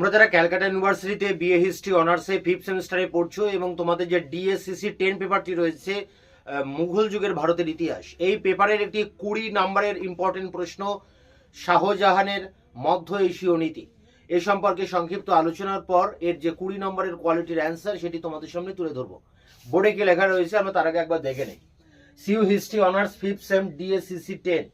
তোমরা যারা ক্যালকাটা ইউনিভার্সিটিতে বিএ হিস্ট্রি অনার্সে ফিফথ সেমিস্টারে পড়ছো এবং তোমাদের যে ডিএসসিসি টেন পেপারটি রয়েছে মুঘল যুগের ভারতের ইতিহাস, এই পেপারের একটি কুড়ি নাম্বারের ইম্পর্টেন্ট প্রশ্ন, শাহজাহানের মধ্য এশীয় নীতি। এ সম্পর্কে সংক্ষিপ্ত আলোচনার পর এর যে কুড়ি নম্বরের কোয়ালিটির অ্যান্সার সেটি তোমাদের সামনে তুলে ধরবো। বোর্ডে কি লেখা রয়েছে? আমরা তার আগে একবার দেখে নেই। CU history honours fifth sem DSCC ten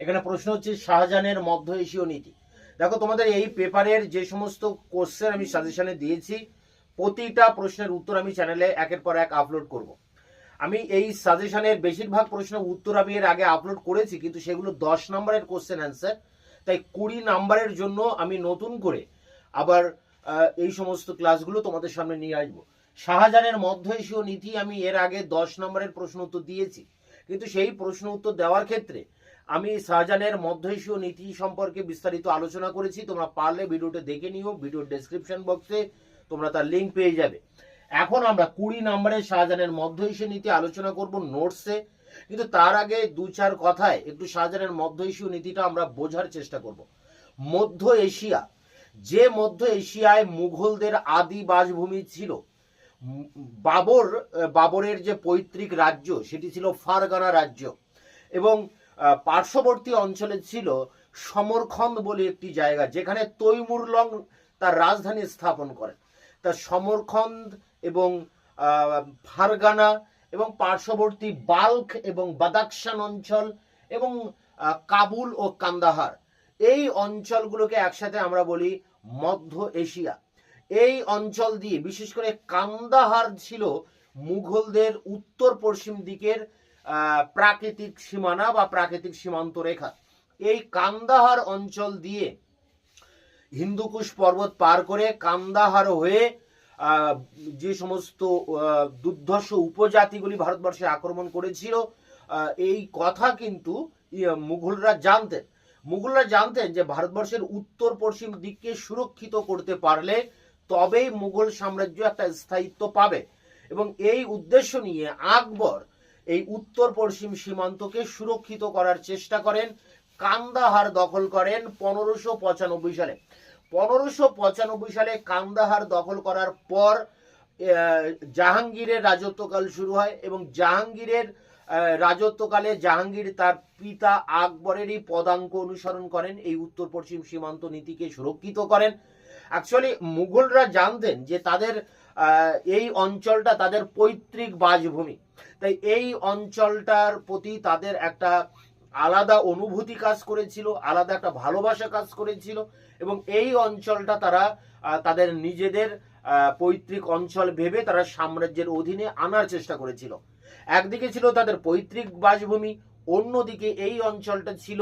এখানে প্রশ্ন হচ্ছে, শাহজাহানের মধ্য এশীয় নীতি। দেখো, তোমাদের এই পেপারের যে সমস্ত কোশ্চেন আমি সাজেশনে দিয়েছি, প্রতিটা প্রশ্নের উত্তর আমি চ্যানেলে একের পর এক আপলোড করব। আমি এই সাজেশনের বেশিরভাগ প্রশ্নের উত্তর আমি এর আগে আপলোড করেছি, কিন্তু সেগুলো দশ নম্বরের কোশ্চেন অ্যান্সার তাই কুড়ি নাম্বারের জন্য আমি নতুন করে আবার এই সমস্ত ক্লাসগুলো তোমাদের সামনে নিয়ে আসব। শাহজাহানের মধ্য এশীয় নীতি আমি এর আগে দশ নম্বরের প্রশ্ন উত্তর দিয়েছি, কিন্তু সেই প্রশ্ন উত্তর দেওয়ার ক্ষেত্রে আমি শাহজাহানের মধ্য এশীয় নীতি সম্পর্কে বিস্তারিত আলোচনা করেছি। তোমরা পারলে ভিডিওটা দেখে নিও, ভিডিওর ডেসক্রিপশন বক্সে তোমরা তার লিঙ্ক পেয়ে যাবে। এখন আমরা কুড়ি নম্বরের শাহজাহানের মধ্য এশীয় নীতি আলোচনা করব নোটসে কিন্তু তার আগে দু চার কথায় একটু শাহজাহানের মধ্য এশীয় নীতিটা আমরা বোঝার চেষ্টা করব। মধ্য এশিয়া, যে মধ্য এশিয়ায় মুঘলদের আদি বাসভূমি ছিল, বাবর, বাবরের যে পৈতৃক রাজ্য, সেটি ছিল ফারগানা রাজ্য। এবং পার্শ্ববর্তী অঞ্চলে ছিল সমরখন্দ বলে একটি জায়গা, যেখানে তৈমুরলং তার রাজধানী স্থাপন করেন তা সমরখন্দ এবং ফারগানা এবং পার্শ্ববর্তী বাল্ক এবং বাদাকশান অঞ্চল এবং কাবুল ও কান্দাহার। এই অঞ্চলগুলোকে একসাথে আমরা বলি মধ্য এশিয়া। এই অঞ্চল দিয়ে বিশেষ করে কান্দাহার ছিল মুঘলদের উত্তর পশ্চিম দিকের প্রাকৃতিক সীমানা বা প্রাকৃতিক সীমান্ত রেখা এই কান্দাহার অঞ্চল দিয়ে হিন্দুকুশ পর্বত পার করে কান্দাহার হয়ে যে সমস্ত দুর্ধর্ষ উপজাতিগুলি ভারতবর্ষে আক্রমণ করেছিল এই কথা কিন্তু ইয়ে, মুঘলরা জানতেন। মুঘলরা জানতেন যে ভারতবর্ষের উত্তর পশ্চিম দিককে সুরক্ষিত করতে পারলে তবেই মুঘল সাম্রাজ্য একটা স্থায়িত্ব পাবে। এবং এই উদ্দেশ্য নিয়ে আকবর এই উত্তর পশ্চিম সীমান্তকে সুরক্ষিত করার চেষ্টা করেন। কান্দাহার দখল করেন পনেরোশো পঁচানব্বই সালে। পনেরোশো পঁচানব্বই সালে কান্দাহার দখল করার পর জাহাঙ্গীরের রাজত্বকাল শুরু হয় এবং জাহাঙ্গীরের রাজত্বকালে জাহাঙ্গীর তার পিতা আকবরেরই পদাঙ্ক অনুসরণ করেন। এই উত্তর পশ্চিম সীমান্ত নীতিকে সুরক্ষিত করেন। অ্যাকচুয়ালি মুঘলরা জানতেন যে তাদের এই অঞ্চলটা তাদের পৈতৃক বাসভূমি। তাই এই অঞ্চলটার প্রতি তাদের একটা আলাদা অনুভূতি কাজ করেছিল, আলাদা একটা ভালোবাসা কাজ করেছিল এবং এই অঞ্চলটা তারা তাদের নিজেদের পৈতৃক অঞ্চল ভেবে তারা সাম্রাজ্যের অধীনে আনার চেষ্টা করেছিল। একদিকে ছিল তাদের পৈতৃক বাসভূমি, অন্যদিকে এই অঞ্চলটা ছিল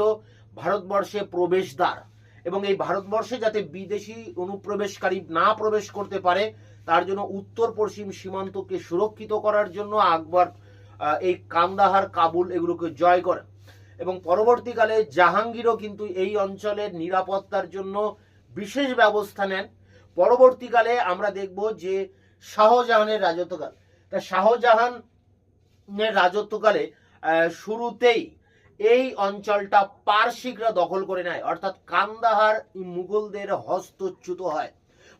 ভারতবর্ষে প্রবেশদ্বার। এবং এই ভারতবর্ষে যাতে বিদেশি অনুপ্রবেশকারী না প্রবেশ করতে পারে তার জন্য উত্তর পশ্চিম সীমান্তকে সুরক্ষিত করার জন্য আকবর এই কান্দাহার, কাবুল এগুলোকে জয় করে। এবং পরবর্তীকালে জাহাঙ্গীরও কিন্তু এই অঞ্চলের নিরাপত্তার জন্য বিশেষ ব্যবস্থা নেন। পরবর্তীকালে আমরা দেখব যে শাহজাহানের রাজত্বকাল। তা শাহজাহানের রাজত্বকালে শুরুতেই এই অঞ্চলটা পার্সিকরা দখল করে নেয়। অর্থাৎ কান্দাহার মুঘলদের হস্তচ্যুত হয়।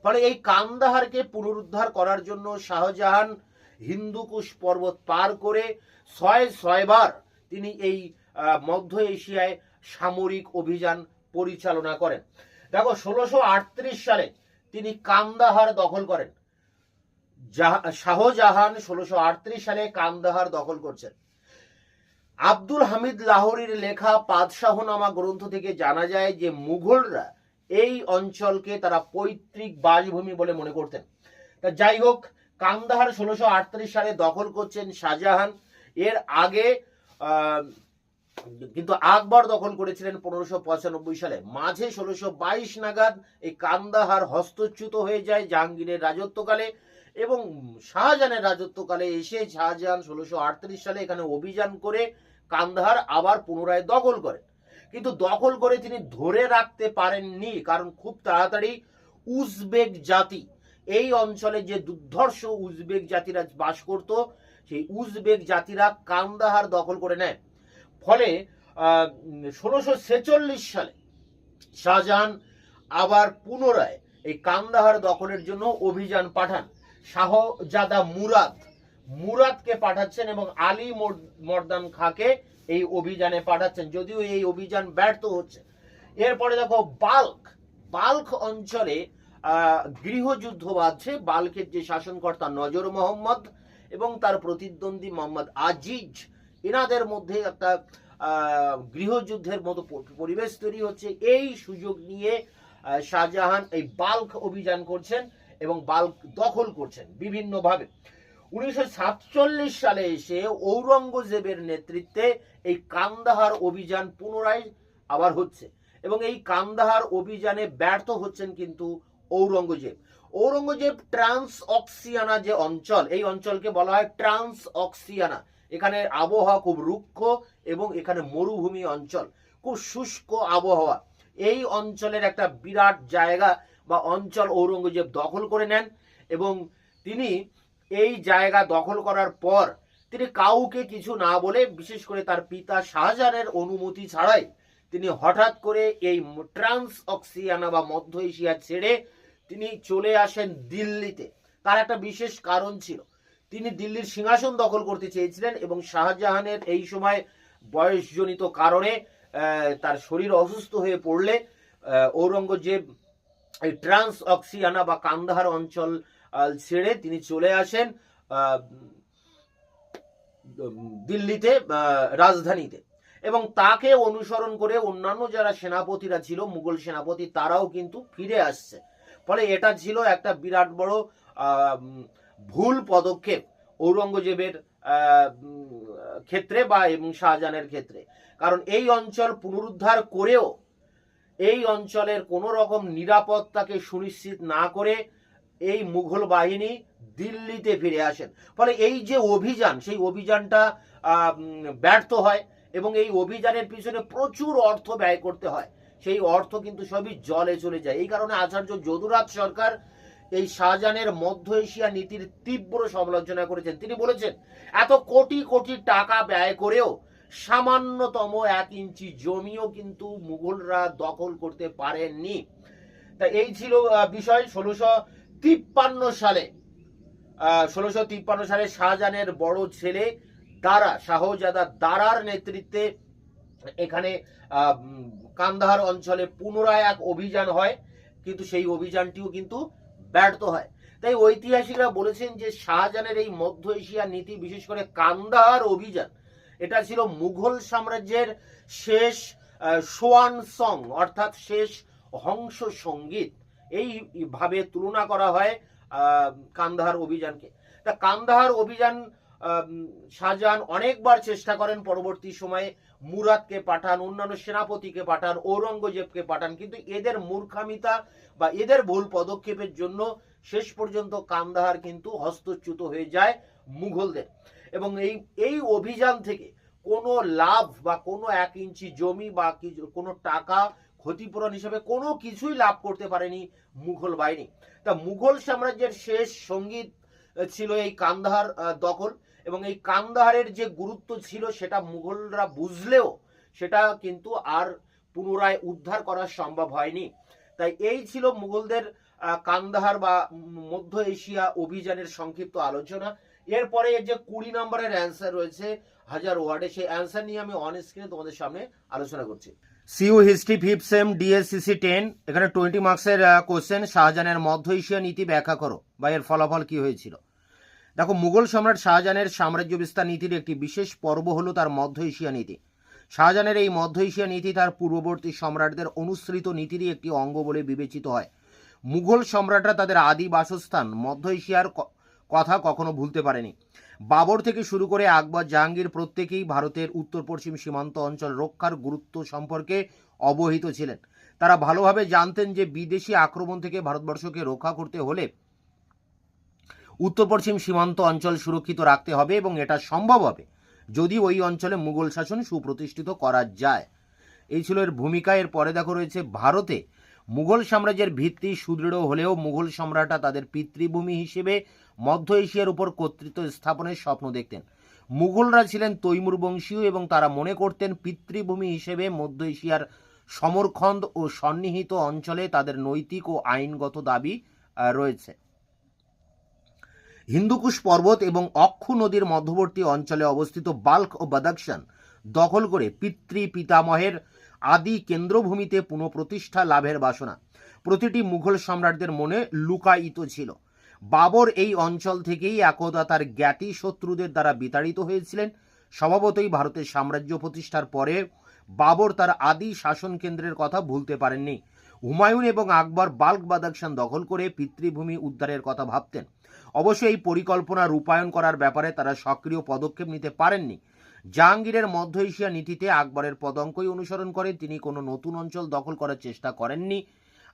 ফলে এই কান্দাহারকে পুনরুদ্ধার করার জন্য শাহজাহান হিন্দুকুশ পর্বত পার করে ছয় ছয়বার তিনি এই মধ্য এশিয়ায় সামরিক অভিযান পরিচালনা করেন। দেখো, ষোলোশো সালে তিনি কান্দাহার দখল করেন। জাহা- শাহজাহান ষোলোশো সালে কান্দাহার দখল করছেন। আব্দুল হামিদ লাহোরির লেখা পাদশাহনামা গ্রন্থ থেকে জানা যায় যে মুঘলরা এই অঞ্চলকে তারা পৈতৃক বাসভূমি বলে মনে করতেন। তা যাই হোক, কান্দাহার ষোলোশো সালে দখল করছেন শাহজাহান। এর আগে কিন্তু আকবর দখল করেছিলেন পনেরোশো পঁচানব্বই সালে। মাঝে ষোলোশো বাইশ নাগাদ এই কান্দাহার হস্তচ্যুত হয়ে যায় জাহাঙ্গীরের রাজত্বকালে এবং শাহজাহানের রাজত্বকালে এসে শাহজাহান ষোলোশো সালে এখানে অভিযান করে কান্দাহার আবার পুনরায় দখল করেন। কিন্তু দখল করে তিনি ধরে রাখতে পারেননি, কারণ খুব তাড়াতাড়ি উজবেক জাতি, এই অঞ্চলে যে দুর্ধর্ষ উজবেক জাতিরা বাস করত, সেই উজবেক জাতিরা কান্দাহার দখল করে নেয়। ফলে ষোলোশো ছেচল্লিশ সালে শাহজাহান আবার পুনরায় এই কান্দাহার দখলের জন্য অভিযান পাঠান। শাহজাদা মুরাদ, মুরাদকে পাঠাচ্ছেন এবং আলী মোর- মর্দান খাকে এই অভিযানে পাঠাচ্ছেন, যদিও এই অভিযান ব্যর্থ হচ্ছে। এরপরে দেখো, বাল্ক বাল্ক অঞ্চলে গৃহযুদ্ধ বাঁধছে। বাল্কের যে শাসনকর্তা নজর মোহাম্মদ এবং তার প্রতিদ্বন্দ্বী মোহাম্মদ আজিজ, এনাদের মধ্যে একটা গৃহযুদ্ধের মতো পরিবেশ তৈরি হচ্ছে। এই সুযোগ নিয়ে শাহজাহান এই বাল্ক অভিযান করছেন এবং বাল্ক দখল করছেন বিভিন্নভাবে। উনিশশো সাতচল্লিশ সালে এসে ঔরঙ্গজেবের নেতৃত্বে এই কান্দাহার অভিযান পুনরায় আবার হচ্ছে এবং এই কান্দাহার অভিযানে ব্যর্থ হচ্ছেন কিন্তু ঔরঙ্গজেব। ঔরঙ্গজেব ট্রান্স অক্সিয়ানা যে অঞ্চল, এই অঞ্চলকে বলা হয় ট্রান্স অক্সিয়ানা এখানে আবহাওয়া খুব রুক্ষ এবং এখানে মরুভূমি অঞ্চল, খুব শুষ্ক আবহাওয়া। এই অঞ্চলের একটা বিরাট জায়গা বা অঞ্চল ঔরঙ্গজেব দখল করে নেন এবং তিনি এই জায়গা দখল করার পর তিনি কাউকে কিছু না বলে, বিশেষ করে তার পিতা শাহজাহানের অনুমতি ছাড়াই তিনি হঠাৎ করে এই ট্রান্স অক্সিয়ানা বা মধ্য এশিয়া ছেড়ে তিনি চলে আসেন দিল্লিতে। তার একটা বিশেষ কারণ ছিল। তিনি দিল্লির সিংহাসন দখল করতে চেয়েছিলেন এবং শাহজাহানের এই সময় বয়সজনিত কারণে তার শরীর অসুস্থ হয়ে পড়লে ঔরঙ্গজেব এই ট্রান্স অক্সিয়ানা বা কান্দাহার অঞ্চল ছেড়ে তিনি চলে আসেন দিল্লিতে রাজধানীতে। এবং তাকে অনুসরণ করে অন্যান্য যারা সেনাপতিরা ছিল, মুঘল সেনাপতি, তারাও কিন্তু ফিরে আসছে। ফলে এটা ছিল একটা বিরাট বড় ভুল পদক্ষেপ ঔরঙ্গজেবের ক্ষেত্রে বা এবং শাহজাহানের ক্ষেত্রে। কারণ এই অঞ্চল পুনরুদ্ধার করেও এই অঞ্চলের কোনো রকম নিরাপত্তাকে সুনিশ্চিত না করে এই মুঘল বাহিনী দিল্লিতে ফিরে আসেন। ফলে এই যে অভিযান, সেই অভিযানটা ব্যর্থ হয় এবং এই অভিযানের পিছনে প্রচুর অর্থ ব্যয় করতে হয়। সেই অর্থ কিন্তু সবই জলে চলে যায়। এই কারণে আচার্য যদুরাজ সরকার এই শাহজাহানের মধ্য এশিয়া নীতির তীব্র সমালোচনা করেছেন। তিনি বলেছেন, এত কোটি কোটি টাকা ব্যয় করেও সামান্যতম এক ইঞ্চি জমিও কিন্তু মুঘলরা দখল করতে পারেননি। তা এই ছিল বিষয়। ষোলোশো তিপ্পান্ন সালে ষোলোশো তিপ্পান্ন সালে শাহজাহানের বড় ছেলে দারা, শাহজাদা দারার নেতৃত্বে এখানে কান্দাহার অঞ্চলে পুনরায় এক অভিযান হয়। কিন্তু সেই অভিযানটিও কিন্তু ব্যর্থ হয়। তাই ঐতিহাসিকরা বলেছেন যে শাহজাহানের এই মধ্য এশিয়া নীতি, বিশেষ করে কান্দাহার অভিযান, এটা ছিল মুঘল সাম্রাজ্যের শেষ সোয়ান সং, অর্থাৎ শেষ হংস সংগীত। এইভাবে তুলনা করা হয় কান্দাহার অভিযানকে। তা কান্দাহার অভিযান শাহজাহান অনেকবার চেষ্টা করেন পরবর্তী সময়ে। মুরাদকে পাঠান, অন্যান্য সেনাপতিকে পাঠান, ঔরঙ্গজেবকে পাঠান, কিন্তু এদের মূর্খামিতা বা এদের ভুল পদক্ষেপের জন্য শেষ পর্যন্ত কান্দাহার কিন্তু হস্তচ্যুত হয়ে যায় মুঘলদের। এবং এই এই অভিযান থেকে কোনো লাভ বা কোনো এক ইঞ্চি জমি বা কোনো টাকা ক্ষতিপূরণ হিসেবে কোনো কিছুই লাভ করতে পারেনি মুঘল বাহিনী। তা মুঘল সাম্রাজ্যের শেষ সংগীত ছিল এই কান্দাহার দখল। এবং এই কান্দাহারের যে গুরুত্ব ছিল, সেটা মুঘলরা বুঝলেও সেটা কিন্তু আর পুনরায় উদ্ধার করা সম্ভব হয়নি। তাই এই ছিল মুঘলদের কান্দাহার বা মধ্য এশিয়া অভিযানের সংক্ষিপ্ত আলোচনা। এরপরে এর যে কুড়ি নম্বরের অ্যান্সার রয়েছে হাজার ওয়ার্ডে, সেই অ্যান্সার নিয়ে আমি অন স্ক্রিনে তোমাদের সামনে আলোচনা করছি। CU history fifth sem DSCC ten এখানে টোয়েন্টি মার্কসের কোশ্চেন শাহজাহানের মধ্য এশিয়া নীতি ব্যাখ্যা করো, বা এর ফলাফল কি হয়েছিল? দেখো, মুঘল সম্রাট শাহজাহানের সাম্রাজ্য বিস্তার নীতির একটি বিশেষ পর্ব হলো তার মধ্য এশিয়া নীতি। শাহজাহানের এই মধ্য এশিয়া নীতি তার পূর্ববর্তী সম্রাটদের অনুসৃত নীতিরই একটি অঙ্গ বলে বিবেচিত হয়। মুঘল সম্রাটরা তাদের আদি বাসস্থান মধ্য এশিয়ার কথা কখনো ভুলতে পারেনি। বাবর থেকে শুরু করে আকবর জাহাঙ্গীর প্রত্যেকেই ভারতের উত্তর পশ্চিম সীমান্ত অঞ্চল রক্ষার গুরুত্ব সম্পর্কে অবহিত ছিলেন। তারা ভালোভাবে জানতেন যে বিদেশি আক্রমণ থেকে ভারতবর্ষকে রক্ষা করতে হলে উত্তর পশ্চিম সীমান্ত অঞ্চল সুরক্ষিত রাখতে হবে এবং এটা সম্ভব হবে যদি ওই অঞ্চলে মুঘল শাসন সুপ্রতিষ্ঠিত করা যায়। এই ছিল এর ভূমিকা। এর পরে দেখো রয়েছে ভারতে মুঘল সাম্রাজ্যের ভিত্তি সুদৃঢ় হলেও মুঘল সম্রাটরা তাদের পিতৃভূমি হিসেবে মধ্য এশিয়ার উপর কর্তৃত্ব স্থাপনের স্বপ্ন দেখতেন। মুঘলরা ছিলেন তৈমুর বংশীয় এবং তারা মনে করতেন পিতৃভূমি হিসেবে মধ্য এশিয়ার সমরখন্দ ও সন্নিহিত অঞ্চলে তাদের নৈতিক ও আইনগত দাবি রয়েছে। হিন্দুকুশ পর্বত এবং অক্ষু নদীর মধ্যবর্তী অঞ্চলে অবস্থিত বাল্ক ও বাদাকশান দখল করে পিতৃ পিতামহের আদি কেন্দ্রভূমিতে পুনঃপ্রতিষ্ঠা লাভের বাসনা। প্রতিটি মুঘল সম্রাটদের মনে লুকায়িত ছিল। বাবর এই অঞ্চল থেকেই একদা তার জ্ঞাতি শত্রুদের দ্বারা বিতাড়িত হয়েছিলেন। স্বভাবতই ভারতের সাম্রাজ্য প্রতিষ্ঠার পরে বাবর তার আদি শাসন কেন্দ্রের কথা ভুলতে পারেননি। হুমায়ুন এবং আকবর বাল্ক বাদাকশান দখল করে পিতৃভূমি উদ্ধারের কথা ভাবতেন। অবশ্য এই পরিকল্পনা রূপায়ণ করার ব্যাপারে তারা সক্রিয় পদক্ষেপ নিতে পারেননি। জাহাঙ্গীরের মধ্য এশিয়া নীতিতে আকবরের পদঙ্কই অনুসরণ করে। তিনি কোনো নতুন অঞ্চল দখল করার চেষ্টা করেননি।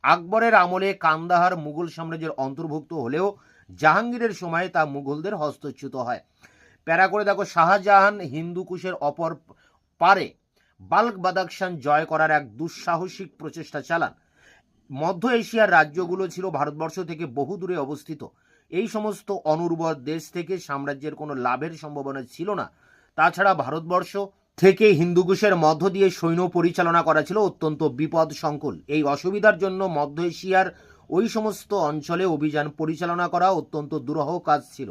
আকবরের আমলে কান্দাহার মুঘল সাম্রাজ্যের অন্তর্ভুক্ত হলেও জাহাঙ্গীরের সময়ে তা মুঘলদের হস্তচ্যুত হয়। প্যারা করে দেখো, শাহজাহান হিন্দুকুশের অপর পারে বাল্ক বাদাকশান জয় করার এক দুঃসাহসিক প্রচেষ্টা চালান। মধ্য এশিয়ার রাজ্যগুলো ছিল ভারতবর্ষ থেকে বহু দূরে অবস্থিত। এই সমস্ত অনুর্বর দেশ থেকে সাম্রাজ্যের কোনো লাভের সম্ভাবনা ছিল না। তাছাড়া ভারতবর্ষ থেকে হিন্দুকুশের মধ্য দিয়ে সৈন্য পরিচালনা করা ছিল অত্যন্ত বিপদ সংকুল। এই অসুবিধার জন্য মধ্য এশিয়ার ওই সমস্ত অঞ্চলে অভিযান পরিচালনা করা অত্যন্ত দুরহ কাজ ছিল।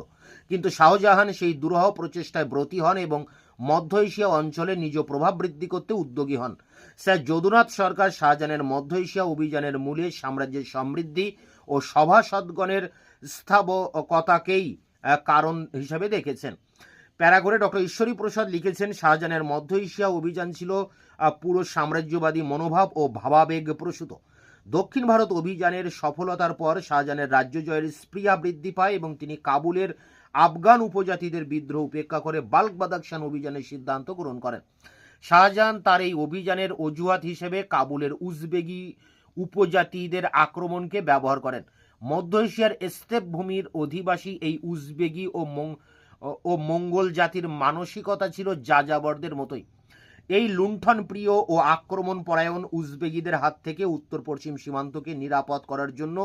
কিন্তু শাহজাহান সেই দুরহ প্রচেষ্টায় ব্রতী হন এবং মধ্য এশিয়া অঞ্চলে নিজ প্রভাব বৃদ্ধি করতে উদ্যোগী হন। স্যার যদুনাথ সরকার শাহজাহানের মধ্য এশিয়া অভিযানের মূলে সাম্রাজ্যের সমৃদ্ধি ও সভাসদগণের স্থাবকতাকেই কারণ হিসাবে দেখেছেন। প্যারা করে ডক্টর ঈশ্বরী প্রসাদ লিখেছেন, শাহজাহানের মধ্য এশিয়া অভিযান ছিল পুরো সাম্রাজ্যবাদী মনোভাব ও ভাবাবেগ প্রসূত। দক্ষিণ ভারত অভিযানের সফলতার পর শাহজাহানের রাজ্য জয়ের স্প্রিয়া বৃদ্ধি পায় এবং তিনি কাবুলের আফগান উপজাতিদের বিদ্রোহ উপেক্ষা করে বাল্ক বাদাকশান অভিযানের সিদ্ধান্ত গ্রহণ করেন। শাহজাহান তার এই অভিযানের অজুহাত হিসেবে কাবুলের উজবেগি উপজাতিদের আক্রমণকে ব্যবহার করেন। মধ্য এশিয়ার স্টেপ ভূমির অধিবাসী এই উজবেগি ও ও মঙ্গল জাতির মানসিকতা ছিল যাযাবরদের মতোই। এই লুণ্ঠন প্রিয় ও আক্রমণ পরায়ণ উজবেগিদের হাত থেকে উত্তর পশ্চিম সীমান্তকে নিরাপদ করার জন্য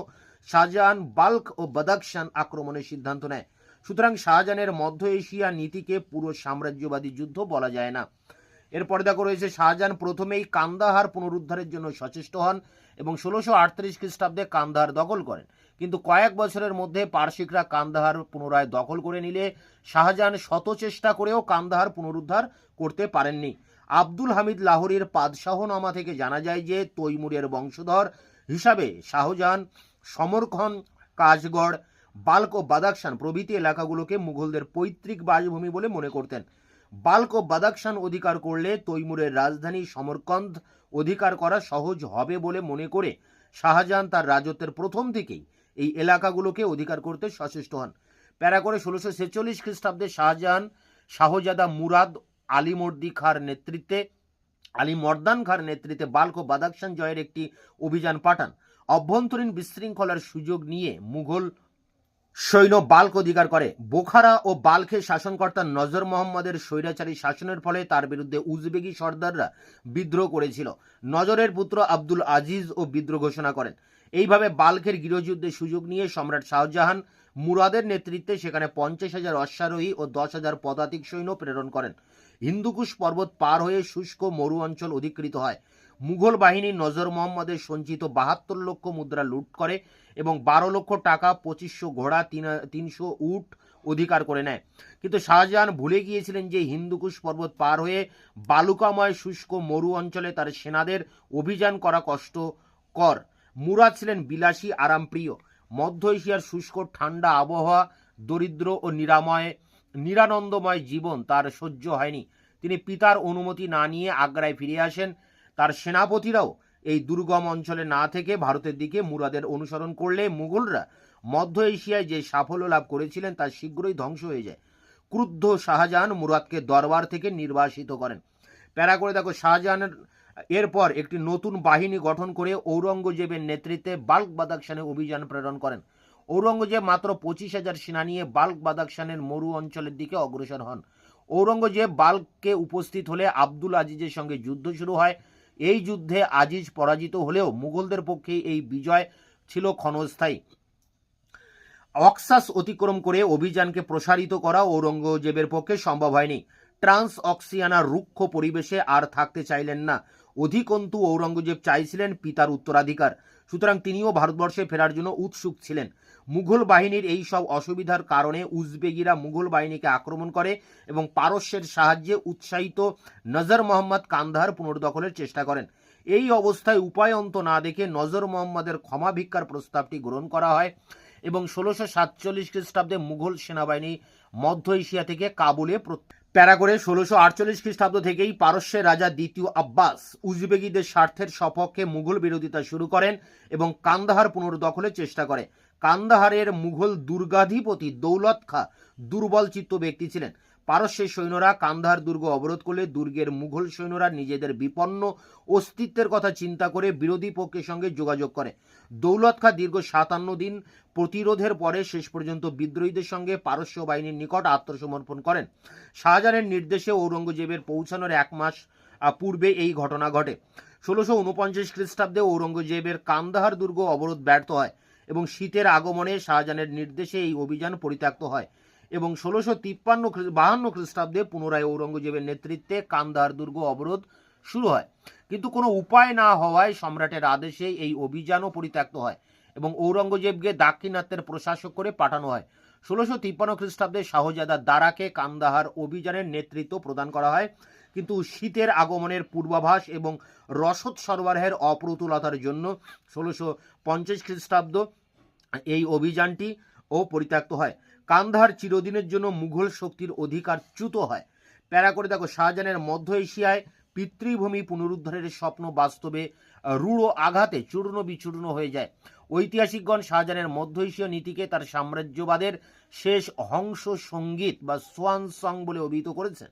শাহজাহান বাল্ক ও বাদাকশান আক্রমণের সিদ্ধান্ত নেয়। সুতরাং শাহজাহানের মধ্য এশিয়া নীতিকে পুরো সাম্রাজ্যবাদী যুদ্ধ বলা যায় না। এরপরে দেখো রয়েছে, শাহজাহান প্রথমেই কান্দাহার পুনরুদ্ধারের জন্য সচেষ্ট হন এবং ষোলোশো আটত্রিশ খ্রিস্টাব্দে কান্দাহার দখল করেন। কিন্তু কয়েক বছরের মধ্যে পার্শিকরা কান্দাহার পুনরায় দখল করে নিলে শাহজাহান শত চেষ্টা করেও কান্দাহার পুনরুদ্ধার করতে পারেননি। আব্দুল হামিদ লাহোরের পাদশাহনামা থেকে জানা যায় যে তৈমুরের বংশধর হিসাবে শাহজাহান, সমরখন কাজগড় বাল্ক ও বাদাকশান প্রভৃতি এলাকাগুলোকে মুঘলদের পৈতৃক বাসভূমি বলে মনে করতেন। বাল্ক ও বাদাকশান অধিকার করলে তৈমুরের রাজধানী সমরকন্দ অধিকার করা সহজ হবে বলে মনে করে শাহজাহান তার রাজত্বের প্রথম থেকেই এই এলাকাগুলোকে অধিকার করতে সচেষ্ট হন। প্যারা করে ষোলোশো ছেচল্লিশ খ্রিস্টাব্দে শাহজাহান, শাহজাদা মুরাদ আলিমর্দি খার নেতৃত্বে, আলী মর্দান খার নেতৃত্বে বাল্ক বাদাকশান জয়ের একটি অভিযান পাঠান। অভ্যন্তরীণ বিশৃঙ্খলার সুযোগ নিয়ে মুঘল সৈন্য বাল্ক অধিকার করে। বোখারা ও বাল্কের শাসনকর্তা নজর মোহাম্মদের স্বৈরাচারী শাসনের ফলে তার বিরুদ্ধে উজবেগি সর্দাররা বিদ্রোহ করেছিল। নজরের পুত্র আব্দুল আজিজ ও বিদ্রোহ ঘোষণা করেন। এইভাবে বাল্কের গৃহযুদ্ধের সুযোগ নিয়ে সম্রাট শাহজাহান মুরাদের নেতৃত্বে সেখানে পঞ্চাশ হাজার অশ্বারোহী ও দশ হাজার পদাতিক সৈন্য প্রেরণ করেন। হিন্দুকুশ পর্বত পার হয়ে শুষ্ক মরু অঞ্চল অধিকৃত হয়। মুঘল বাহিনী নজর মোহাম্মদের সঞ্চিত বাহাত্তর লক্ষ মুদ্রা লুট করে এবং বারো লক্ষ টাকা, পঁচিশশো ঘোড়া, তিন, তিনশো উট অধিকার করে নেয়। কিন্তু শাহজাহান ভুলে গিয়েছিলেন যে হিন্দুকুশ পর্বত পার হয়ে বালুকাময়, শুষ্ক, মরু অঞ্চলে তার সেনাদের অভিযান করা কষ্টকর। মুরাদ ছিলেন বিলাসী, আরামপ্রিয়। মধ্য এশিয়ার শুষ্ক, ঠান্ডা আবহাওয়া, দরিদ্র ও নিরাময়, নিরানন্দময় জীবন তার সহ্য হয়নি। তিনি পিতার অনুমতি না নিয়ে আগ্রায় ফিরে আসেন। তার সেনাপতিরাও এই দুর্গম অঞ্চলে না থেকে ভারতের দিকে মুরাদের অনুসরণ করলে মুঘলরা মধ্য এশিয়ায় যে সাফল্য লাভ করেছিলেন তা শীঘ্রই ধ্বংস হয়ে যায়। ক্রুদ্ধ শাহজাহান মুরাদকে দরবার থেকে নির্বাসিত করেন। প্যারা করে দেখো, শাহজাহানের এরপর একটি নতুন বাহিনী গঠন করে ঔরঙ্গজেবের নেতৃত্বে বাল্ক বাদাকশানে অভিযান প্রেরণ করেন। ঔরঙ্গজেব মাত্র পঁচিশ হাজার সেনা নিয়ে বাল্ক বাদাকশানের মরু অঞ্চলের দিকে অগ্রসর হন। ঔরঙ্গজেব বাল্ককে উপস্থিত হলে আব্দুল আজিজের সঙ্গে যুদ্ধ শুরু হয়। এই যুদ্ধে আজিজ পরাজিত হলেও মুঘলদের পক্ষে এই বিজয় ছিল ক্ষণস্থায়ী। অক্সাস অতিক্রম করে অভিযানকে প্রসারিত করা ঔরঙ্গজেবের পক্ষে সম্ভব হয়নি। ট্রান্স অক্সিয়ানা রুক্ষ পরিবেশে আর থাকতে চাইলেন না। অধিকন্তু ঔরঙ্গজেব চাইছিলেন পিতার উত্তরাধিকার। সুতরাং তিনিও ভারতবর্ষে ফেরার জন্য উৎসুক ছিলেন। মুঘল বাহিনীর এই সব অসুবিধার কারণে উজবেগিরা মুঘল বাহিনীকে আক্রমণ করে এবং পারস্যের সাহায্যে উৎসাহিত নজর মোহাম্মদ কান্দাহার পুনর্দখলের চেষ্টা করেন। এই অবস্থায় উপায় অন্ত না দেখে নজর মোহাম্মদের ক্ষমা ভিক্ষার প্রস্তাবটি গ্রহণ করা হয় এবং ষোলোশো সাতচল্লিশ খ্রিস্টাব্দে মুঘল সেনাবাহিনী মধ্য এশিয়া থেকে কাবুলে প্যারা করে ষোলোশো আটচল্লিশ খ্রিস্টাব্দ থেকেই পারস্যের রাজা দ্বিতীয় আব্বাস উজবেগীদের স্বার্থের সপক্ষে মুঘল বিরোধিতা শুরু করেন এবং কান্দাহার পুনর্দখলের চেষ্টা করে। কান্দাহারের মুঘল দুর্গাধিপতি দৌলত খা দুর্বল চিত্ত ব্যক্তি ছিলেন। পারস্যের সৈন্যরা কান্দাহার দুর্গ অবরোধ করলে দুর্গের মুঘল সৈন্যরা নিজেদের বিপন্ন অস্তিত্বের কথা চিন্তা করে বিরোধী পক্ষের সঙ্গে যোগাযোগ করে। দৌলত খা দীর্ঘ সাতান্ন দিন প্রতিরোধের পরে শেষ পর্যন্ত বিদ্রোহীদের সঙ্গে পারস্য বাহিনীর নিকট আত্মসমর্পণ করেন। শাহজাহানের নির্দেশে ঔরঙ্গজেবের পৌঁছানোর এক মাস পূর্বে এই ঘটনা ঘটে। ষোলোশো উনপঞ্চাশ খ্রিস্টাব্দে ঔরঙ্গজেবের কান্দাহার দুর্গ অবরোধ ব্যর্থ হয়। এবং শীতের আগমনে শাহজাহানের নির্দেশে এই অভিযান পরিত্যক্ত হয় এবং ষোলোশো তিপ্পান্ন বাহান্ন খ্রিস্টাব্দে পুনরায় ঔরঙ্গজেবের নেতৃত্বে কান্দাহার দুর্গ অবরোধ শুরু হয়। কিন্তু কোনো উপায় না হওয়ায় সম্রাটের আদেশে এই অভিযানও পরিত্যক্ত হয় এবং ঔরঙ্গজেবকে দাক্ষিণাত্যের প্রশাসক করে পাঠানো হয়। ষোলোশো তিপ্পান্ন খ্রিস্টাব্দে শাহজাদা দারাকে কান্দাহার অভিযানের নেতৃত্ব প্রদান করা হয় কিন্তু শীতের আগমনের পূর্বাভাস এবং রসদ সরবরাহের অপ্রতুলতার জন্য ষোলোশো পঞ্চাশ খ্রিস্টাব্দ এই অভিযানটি ও পরিত্যক্ত হয়। কান্দাহার চিরদিনের জন্য মুঘল শক্তির অধিকার চ্যুত হয়। প্যারা করে দেখো, শাহজাহানের মধ্য এশিয়ায় পিতৃভূমি পুনরুদ্ধারের স্বপ্ন বাস্তবে রূঢ় আঘাতে চূর্ণ বিচূর্ণ হয়ে যায়। ঐতিহাসিকগণ শাহজাহানের মধ্য এশীয় নীতিকে তার সাম্রাজ্যবাদের শেষ হংস সংগীত বা সোয়ান সং বলে অভিহিত করেছেন।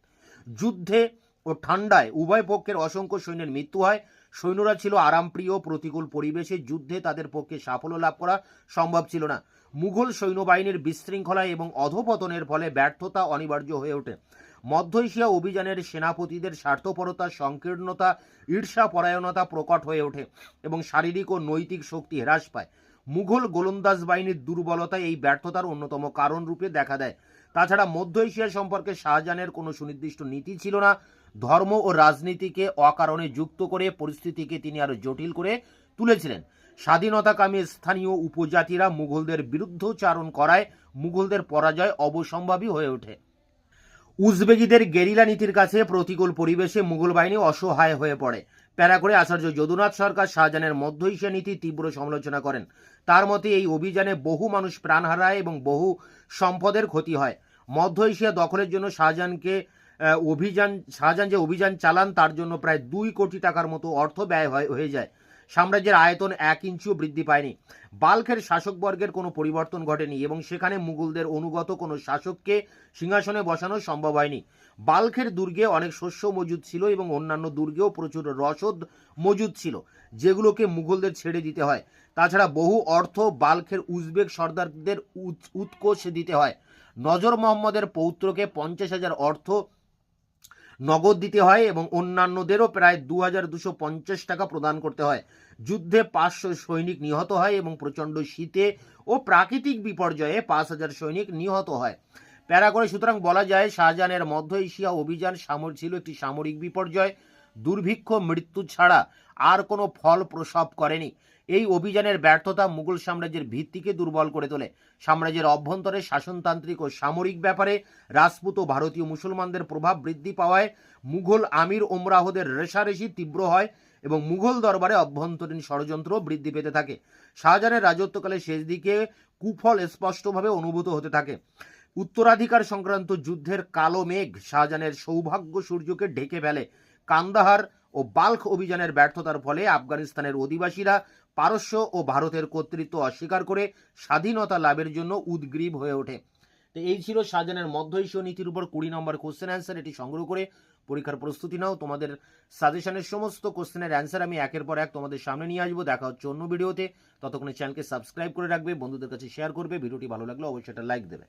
যুদ্ধে ও ঠান্ডায় উভয় পক্ষের অসংখ্য সৈন্যের মৃত্যু হয়। সৈন্যরা ছিল আরামপ্রিয়, প্রতিকূল পরিবেশে, যুদ্ধে তাদের পক্ষে সাফল্য লাভ করা সম্ভব ছিল না। মুঘল সৈন্যবাহিনীর বিশৃঙ্খলা এবং অধপতনের ফলে ব্যর্থতা অনিবার্য হয়ে ওঠে। মধ্য এশিয়া অভিযানের সেনাপতিদের স্বার্থপরতা, সংকীর্ণতা, ঈর্ষাপরায়ণতা প্রকট হয়ে ওঠে এবং শারীরিক ও নৈতিক শক্তি হ্রাস পায়। মুঘল গোলন্দাজ বাহিনীর দুর্বলতা এই ব্যর্থতার অন্যতম কারণ রূপে দেখা দেয়। তাছাড়া মধ্য এশিয়া সম্পর্কে শাহজাহানের কোনো সুনির্দিষ্ট নীতি ছিল না। ধর্ম ও রাজনীতিকে অকারণে যুক্ত করে পরিস্থিতিকে তিনি আরও জটিল করে তুলেছিলেন। স্বাধীনতাকামী স্থানীয় উপজাতিরা মুঘলদের বিরুদ্ধচারণ করায় মুঘলদের পরাজয় অবসম্ভাবী হয়ে ওঠে। উজবেগীদের গেরিলা নীতির কাছে প্রতিকূল পরিবেশে মুঘল বাহিনী অসহায় হয়ে পড়ে। প্যারা করে আচার্য যদুনাথ সরকার শাহজাহানের মধ্য এশিয়া নীতি তীব্র সমালোচনা করেন। তার মতে, এই অভিযানে বহু মানুষ প্রাণ হারায় এবং বহু সম্পদের ক্ষতি হয়। মধ্য এশিয়া দখলের জন্য শাহজাহানকে অভিযান, শাহজাহান যে অভিযান চালান, তার জন্য প্রায় দুই কোটি টাকার মতো অর্থ ব্যয় হয়- যায়। সাম্রাজ্যের আয়তন এক ইঞ্চিও বৃদ্ধি পায়নি। বাল্কের শাসকবর্গের কোনো পরিবর্তন ঘটেনি এবং সেখানে মুঘলদের অনুগত কোনো শাসককে সিংহাসনে বসানো সম্ভব হয়নি। বাল্কের দুর্গে অনেক শস্য মজুদ ছিল এবং অন্যান্য দুর্গেও প্রচুর রসদ মজুদ ছিল, যেগুলোকে মুঘলদের ছেড়ে দিতে হয়। তাছাড়া বহু অর্থ বাল্কের উজবেক সর্দারদের উৎ- উৎকোষে দিতে হয়। নজর মোহাম্মদের পৌত্রকে পঞ্চাশ হাজার অর্থ নগদ দিতে হয় এবং অন্যান্যদেরও প্রায় দু টাকা প্রদান করতে হয়। যুদ্ধে পাঁচশো সৈনিক নিহত হয় এবং প্রচণ্ড শীতে ও প্রাকৃতিক বিপর্যয়ে পাঁচ হাজার সৈনিক নিহত হয়। প্যারা করে সুতরাং বলা যায়, শাহজাহানের মধ্য এশিয়া অভিযান সামর ছিল একটি সামরিক বিপর্যয়। দুর্ভিক্ষ, মৃত্যু ছাড়া আর কোনো ফল প্রসব করেনি। এই অভিযানের ব্যর্থতা মুঘল সাম্রাজ্যের ভিত্তিকে দুর্বল করে তোলে। সাম্রাজ্যের অভ্যন্তরে শাসনতান্ত্রিক ও সামরিক ব্যাপারে রাজপুত ও ভারতীয় মুসলমানদের প্রভাব বৃদ্ধি পাওয়ায় মুঘল আমির ওমরাহদের রেশারেশি তীব্র হয় এবং মুঘল দরবারে অভ্যন্তরীণ ষড়যন্ত্র বৃদ্ধি পেতে থাকে। শাহজাহানের রাজত্বকালে শেষ দিকে কুফল স্পষ্টভাবে অনুভূত হতে থাকে। উত্তরাধিকার সংক্রান্ত যুদ্ধের কালো মেঘ শাহজাহানের সৌভাগ্য সূর্যকে ঢেকে ফেলে। কান্দাহার ও বাল্ক অভিযানের ব্যর্থতার ফলে আফগানিস্তানের অধিবাসীরা পারস্য ও ভারতের কর্তৃত্ব অস্বীকার করে স্বাধীনতা লাভের জন্য উদ্গ্রীব হয়ে ওঠে। তো এই ছিল শাহজাহানের মধ্য এশীয় নীতির উপর কুড়ি নম্বর কোশ্চেন অ্যান্সার এটি সংগ্রহ করে পরীক্ষার প্রস্তুতি নাও। তোমাদের সাজেশনের সমস্ত কোশ্চেনের অ্যান্সার আমি একের পর এক তোমাদের সামনে নিয়ে আসব। দেখা হচ্ছে অন্য ভিডিওতে ততক্ষণে চ্যানেলকে সাবস্ক্রাইব করে রাখবে, বন্ধুদের কাছে শেয়ার করবে। ভিডিওটি ভালো লাগলে অবশ্যই একটা লাইক দেবে।